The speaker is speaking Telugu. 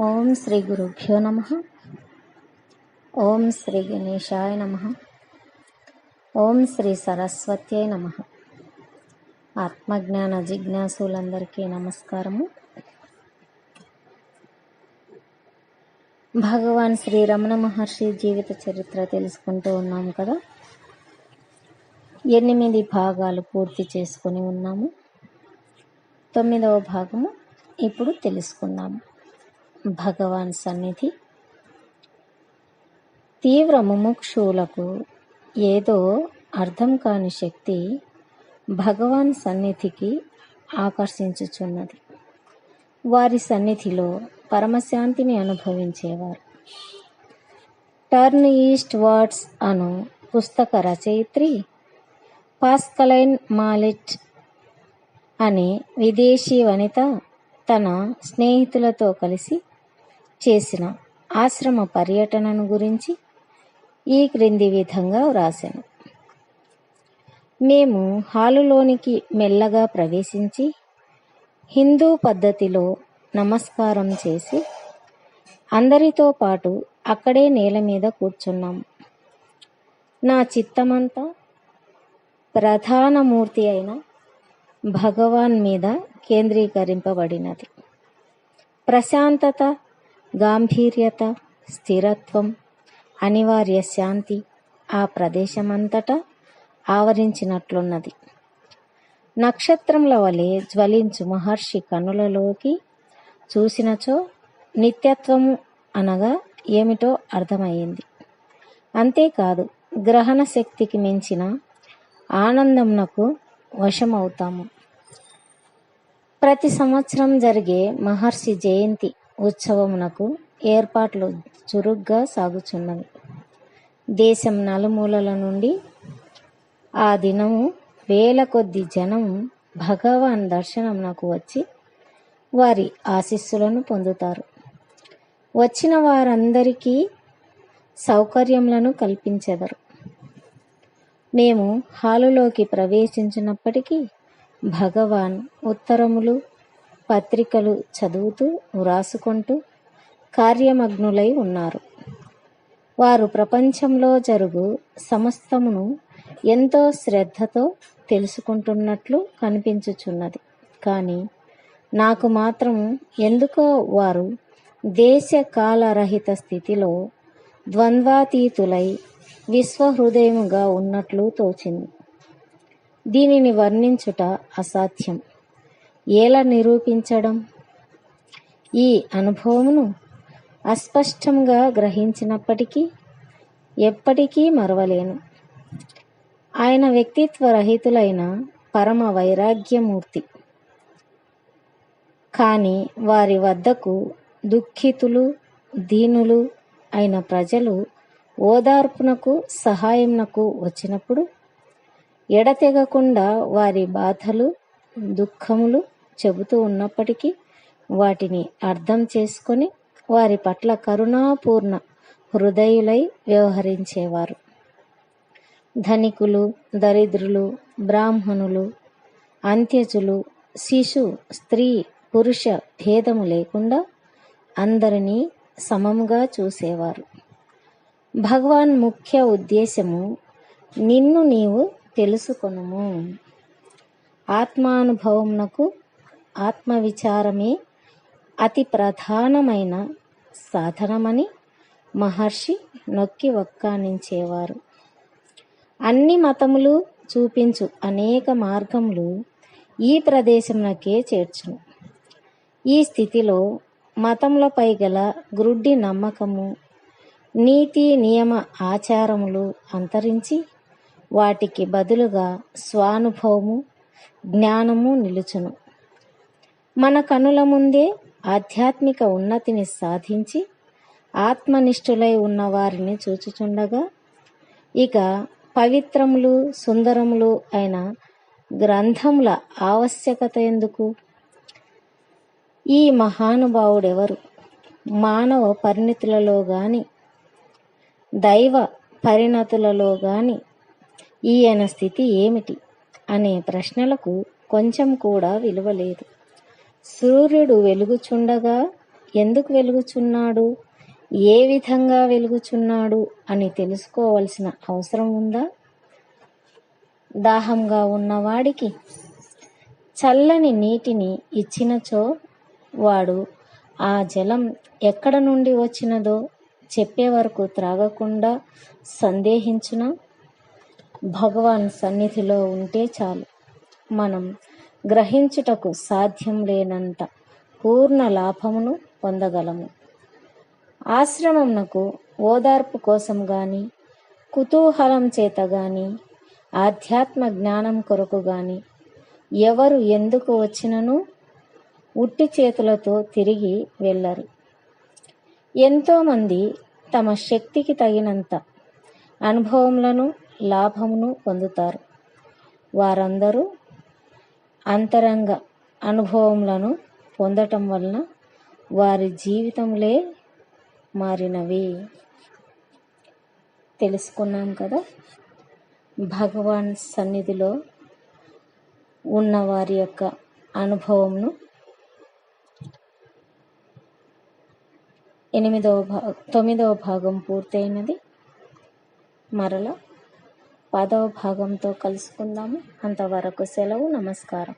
ఓం శ్రీ గురుభ్యో నమ. ఓం శ్రీ గణేశాయ నమ. ఓం శ్రీ సరస్వత్యై నమ. ఆత్మజ్ఞాన జిజ్ఞాసులందరికీ నమస్కారము. భగవాన్ శ్రీ రమణ మహర్షి జీవిత చరిత్ర తెలుసుకుంటూ ఉన్నాం కదా. ఎనిమిది భాగాలు పూర్తి చేసుకొని ఉన్నాము. తొమ్మిదవ భాగము ఇప్పుడు తెలుసుకుందాము. భగవాన్ సన్నిధి. తీవ్ర ముముక్షులకు ఏదో అర్థం కాని శక్తి భగవాన్ సన్నిధికి ఆకర్షించుచున్నది. వారి సన్నిధిలో పరమశాంతిని అనుభవించేవారు. టర్న్ ఈస్ట్ వర్డ్స్ అను పుస్తక రచయిత్రి పాస్కలైన్ మాలిట్ అనే విదేశీ వనిత తన స్నేహితులతో కలిసి చేసిన ఆశ్రమ పర్యటనను గురించి ఈ క్రింది విధంగా వ్రాసాను. మేము హాలులోనికి మెల్లగా ప్రవేశించి హిందూ పద్ధతిలో నమస్కారం చేసి అందరితో పాటు అక్కడే నేల మీద కూర్చున్నాం. నా చిత్తమంతా ప్రధాన మూర్తి అయిన భగవాన్ మీద కేంద్రీకరింపబడినది. ప్రశాంతత గాంభీర్యత స్థిరత్వం అనివార్య శాంతి ఆ ప్రదేశమంతటా ఆవరించినట్లున్నది. నక్షత్రంల వలె జ్వలించు మహర్షి కనులలోకి చూసినచో నిత్యత్వము అనగా ఏమిటో అర్థమయ్యింది. అంతేకాదు గ్రహణ శక్తికి మించిన ఆనందంనకు వశమవుతాము. ప్రతి సంవత్సరం జరిగే మహర్షి జయంతి ఉత్సవమునకు ఏర్పాట్లు చురుగ్గా సాగుచున్నవి. దేశం నలుమూలల నుండి ఆ దినము వేల కొద్ది జనం భగవాన్ దర్శనమునకు వచ్చి వారి ఆశీస్సులను పొందుతారు. వచ్చిన వారందరికీ సౌకర్యములను కల్పించెదరు. మేము హాలులోకి ప్రవేశించినప్పటికీ భగవాన్ ఉత్తరములు పత్రికలు చదువుతూ వ్రాసుకుంటూ కార్యమగ్నులై ఉన్నారు. వారు ప్రపంచంలో జరుగు సమస్తమును ఎంతో శ్రద్ధతో తెలుసుకుంటున్నట్లు కనిపించుచున్నది. కానీ నాకు మాత్రం ఎందుకో వారు దేశ కాలరహిత స్థితిలో ద్వంద్వాతీతులై విశ్వహృదయముగా ఉన్నట్లు తోచింది. దీనిని వర్ణించుట అసాధ్యం. ఎలా నిరూపించడం? ఈ అనుభవమును అస్పష్టంగా గ్రహించినప్పటికీ ఎప్పటికీ మరవలేను. ఆయన వ్యక్తిత్వ రహితులైన పరమ వైరాగ్యమూర్తి. కానీ వారి వద్దకు దుఃఖితులు దీనులు అయిన ప్రజలు ఓదార్పునకు సహాయంనకు వచ్చినప్పుడు ఎడతెగకుండా వారి బాధలు దుఃఖములు చెబుతూ ఉన్నప్పటికీ వాటిని అర్థం చేసుకొని వారి పట్ల కరుణాపూర్ణ హృదయులై వ్యవహరించేవారు. ధనికులు దరిద్రులు బ్రాహ్మణులు అంత్యజులు శిశు స్త్రీ పురుష భేదము లేకుండా అందరినీ సమముగా చూసేవారు. భగవాన్ ముఖ్య ఉద్దేశము నిన్ను నీవు తెలుసుకొనుము. ఆత్మానుభవమునకు ఆత్మవిచారమే అతి ప్రధానమైన సాధనమని మహర్షి నొక్కి ఒక్కానించేవారు అన్ని మతములు చూపించు అనేక మార్గములు ఈ ప్రదేశంలోకే చేర్చును. ఈ స్థితిలో మతములపై గల గ్రుడ్డి నమ్మకము నీతి నియమ ఆచారములు అంతరించి వాటికి బదులుగా స్వానుభవము జ్ఞానము నిలుచును. మన కనుల ముందే ఆధ్యాత్మిక ఉన్నతిని సాధించి ఆత్మనిష్ఠులై ఉన్న వారిని చూచుచుండగా ఇక పవిత్రములు సుందరములు అయిన గ్రంథముల ఆవశ్యకత ఎందుకు? ఈ మహానుభావుడెవరు? మానవ పరిణితులలో గాని దైవ పరిణతులలో గాని ఈయన స్థితి ఏమిటి? అనే ప్రశ్నలకు కొంచెం కూడా విలువ లేదు. సూర్యుడు వెలుగుచుండగా ఎందుకు వెలుగుచున్నాడు? ఏ విధంగా వెలుగుచున్నాడు అని తెలుసుకోవలసిన అవసరం ఉందా? దాహంగా ఉన్నవాడికి చల్లని నీటిని ఇచ్చినచో వాడు ఆ జలం ఎక్కడ నుండి వచ్చినదో చెప్పే వరకు త్రాగకుండా సందేహించిన? భగవాన్ సన్నిధిలో ఉంటే చాలు. మనం గ్రహించుటకు సాధ్యం లేనంత పూర్ణ లాభమును పొందగలము. ఆశ్రమమునకు ఓదార్పు కోసం గాని కుతూహలం చేత గాని ఆధ్యాత్మ జ్ఞానం కొరకు గాని ఎవరు ఎందుకు వచ్చినను ఉట్టి చేతులతో తిరిగి వెళ్ళరు. ఎంతోమంది తమ శక్తికి తగినంత అనుభవములను లాభమును పొందుతారు. వారందరూ అంతరంగ అనుభవములను పొందటం వలన వారి జీవితంలే మారినవి. తెలుసుకున్నాం కదా? భగవాన్ సన్నిధిలో ఉన్న వారి యొక్క అనుభవంను ఎనిమిదవ భా తొమ్మిదవ భాగం పూర్తయినది. మరల పదవ భాగంతో కలుసుకుందాము. అంతవరకు సెలవు నమస్కారం.